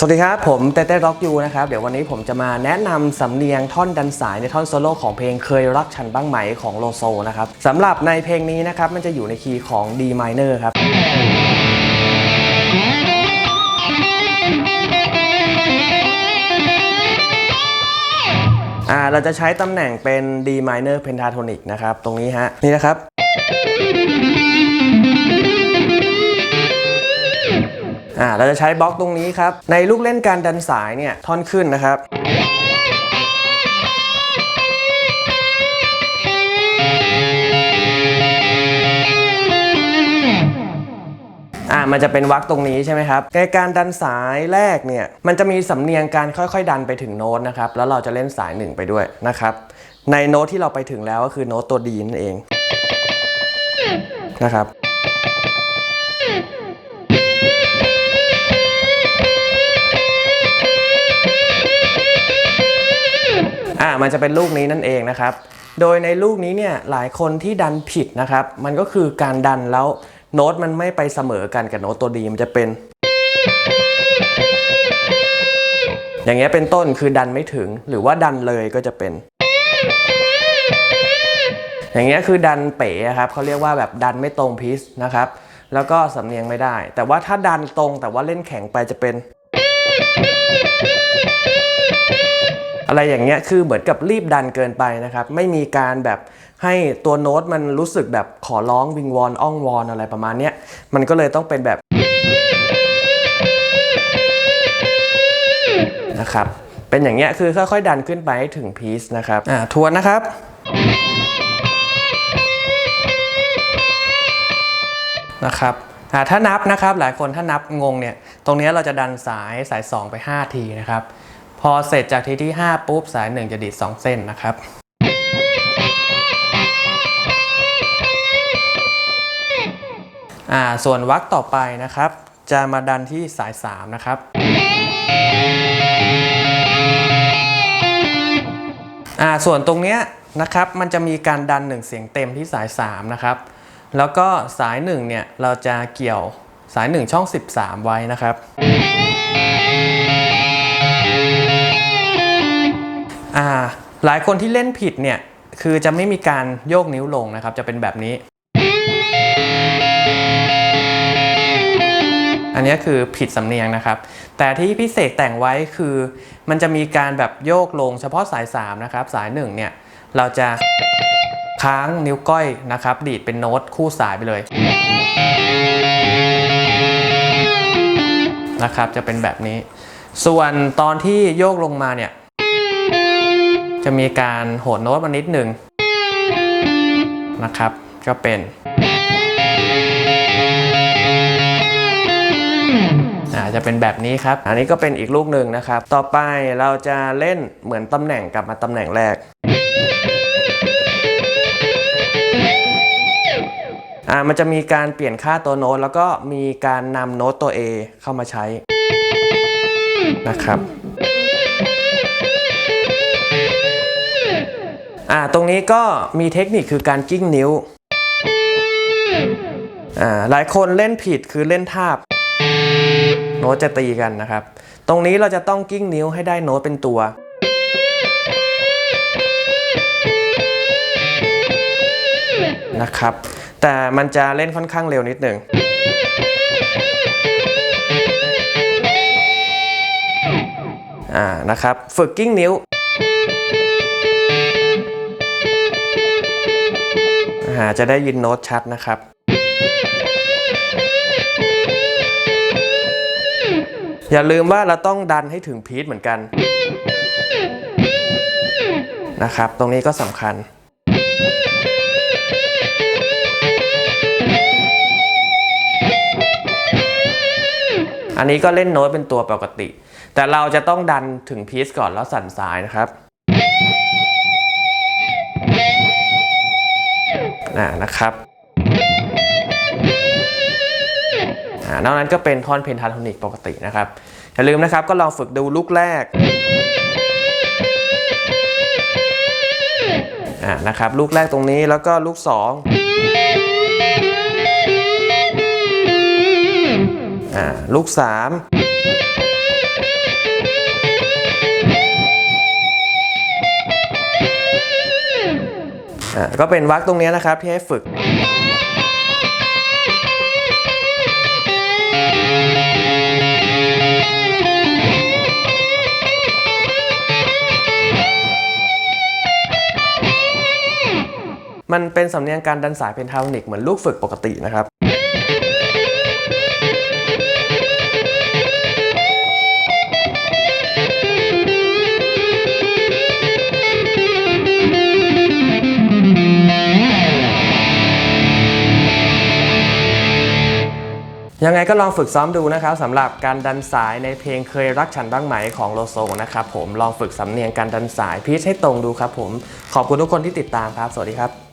สวัสดีครับ ผมเต้เต้ร็อกยูนะครับ เดี๋ยววันนี้ผมจะมาแนะนำสำเนียงท่อนดันสายในท่อนโซโล่ของเพลงเคยรักฉันบ้างไหมของโลโซนะครับสำหรับในเพลงนี้นะครับ มันจะอยู่ในคีย์ของ D minor ครับอ่าเราจะใช้ตำแหน่งเป็น D minor pentatonic นะครับ ตรงนี้ฮะ นี่นะครับ อ่าเราจะใช้บล็อกตรงนี้ครับ ในลูกเล่นการดันสายเนี่ยท่อนขึ้นนะครับอ่ามันจะเป็นวรรคตรงนี้ใช่ไหมครับในการดันสายแรกเนี่ย มันจะมีสำเนียงการค่อยๆ ดันไปถึงโน้ตนะครับ แล้วเราจะเล่นสายหนึ่งไปด้วยนะครับ ในโน้ตที่เราไปถึงแล้วก็คือโน้ตตัวดีนั่นเองนะครับ อ่ามันจะเป็นลูกนี้นั่นเองนะครับ โดยในลูกนี้เนี่ยหลายคนที่ดันผิดนะครับ มันก็คือการดันแล้วโน้ตมันไม่ไปเสมอกันกับโน้ตตัวดีมันจะเป็น อย่างเงี้ยเป็นต้นคือดันไม่ถึง หรือว่าดันเลยก็จะเป็น อย่างเงี้ยคือดันเป๋ครับเขาเรียกว่าแบบดันไม่ตรงพีซนะครับแล้วก็สำเนียงไม่ได้ แต่ว่าถ้าดันตรงแต่ว่าเล่นแข็งไปจะเป็น อะไรอย่างเงี้ยคือเหมือนกับรีบดันเกินไปนะครับ ไม่มีการแบบให้ตัวโน้ตมันรู้สึกแบบขอร้องวิงวอนอ้องวอนอะไรประมาณเนี้ยมันก็เลยต้องเป็นแบบนะครับเป็นอย่างเงี้ยคือค่อยๆดันขึ้นไปให้ถึงพีซนะครับอ่าทวนนะครับนะครับอ่าถ้านับนะครับหลายคนถ้านับงงเนี่ยตรงเนี้ยเราจะดันสายสาย 2 ไป 5 ทีนะครับ พอเสร็จจากทีที่ 5 ปุ๊บ สาย 1 จะดีด 2 เส้นนะครับ อ่า ส่วนวรรคต่อไปนะครับ จะมาดันที่สาย 3 นะครับ อ่า ส่วนตรงเนี้ยนะครับ มันจะมีการดันหนึ่งเสียงเต็มที่สาย 3 นะครับ แล้วก็สาย 1 เนี่ย เราจะเกี่ยวสาย 1 ช่อง 13 ไว้นะครับ หลายคนที่เล่นผิดเนี่ยคือจะไม่มีการโยกนิ้วลงนะครับ จะเป็นแบบนี้ อันนี้คือผิดสำเนียงนะครับ แต่ที่พี่เสกแต่งไว้คือ มันจะมีการแบบโยกลงเฉพาะสาย 3 นะครับ สาย 1 เนี่ยเราจะค้างนิ้วก้อยนะครับ ดีดเป็นโน้ตคู่สายไปเลยนะครับ จะเป็นแบบนี้ ส่วนตอนที่โยกลงมาเนี่ย จะมีการโหดโน้ตมานิดหนึ่งนะครับ ก็เป็นอาจจะเป็นแบบนี้ครับ อันนี้ก็เป็นอีกลูกหนึ่งนะครับ ต่อไปเราจะเล่นเหมือนตำแหน่งกลับมาตำแหน่งแรกอ่ามันจะมีการเปลี่ยนค่าตัวโน้ตแล้วก็มีการนำโน้ตตัว A เข้ามาใช้นะครับ อ่าตรงนี้ก็มีเทคนิคคือการกิ้งนิ้วอ่าหลายคนเล่นผิดคือเล่นทาบโน้ตจะตีกันนะครับ ตรงนี้เราจะต้องกิ้งนิ้วให้ได้โน้ตเป็นตัว นะครับ แต่มันจะเล่นค่อนข้างเร็วนิดหนึ่งอ่านะครับ ฝึกกิ้งนิ้ว อ่าจะได้ยินโน้ตชัดนะครับอย่าลืมว่าเราต้องดันให้ถึงพีทเหมือนกันนะครับ ตรงนี้ก็สำคัญ อันนี้ก็เล่นโน้ตเป็นตัวปกติ แต่เราจะต้องดันถึงพีซก่อนแล้วสั่นสายนะครับ นะครับอานอกนั้นก็เป็นท่อนเพนทาโทนิกปกตินะครับ อย่าลืมนะครับก็ลองฝึกดูลูกแรกอานะครับลูกแรกตรงนี้แล้วก็ลูกสองอ่าลูก 3 อ่าก็เป็นวักตรงนี้นะครับที่ให้ฝึกมันเป็นสำเนียงการดันสายเพนทาวนิกเหมือนลูกฝึกปกตินะครับ ยังไงก็ลองฝึกซ้อมดูนะครับสำหรับการดันสายในเพลงเคยรักฉันบ้างไหมของโลโซนะครับผมลองฝึกสำเนียงการดันสายพีชให้ตรงดูครับผมขอบคุณทุกคนที่ติดตามครับ สวัสดีครับ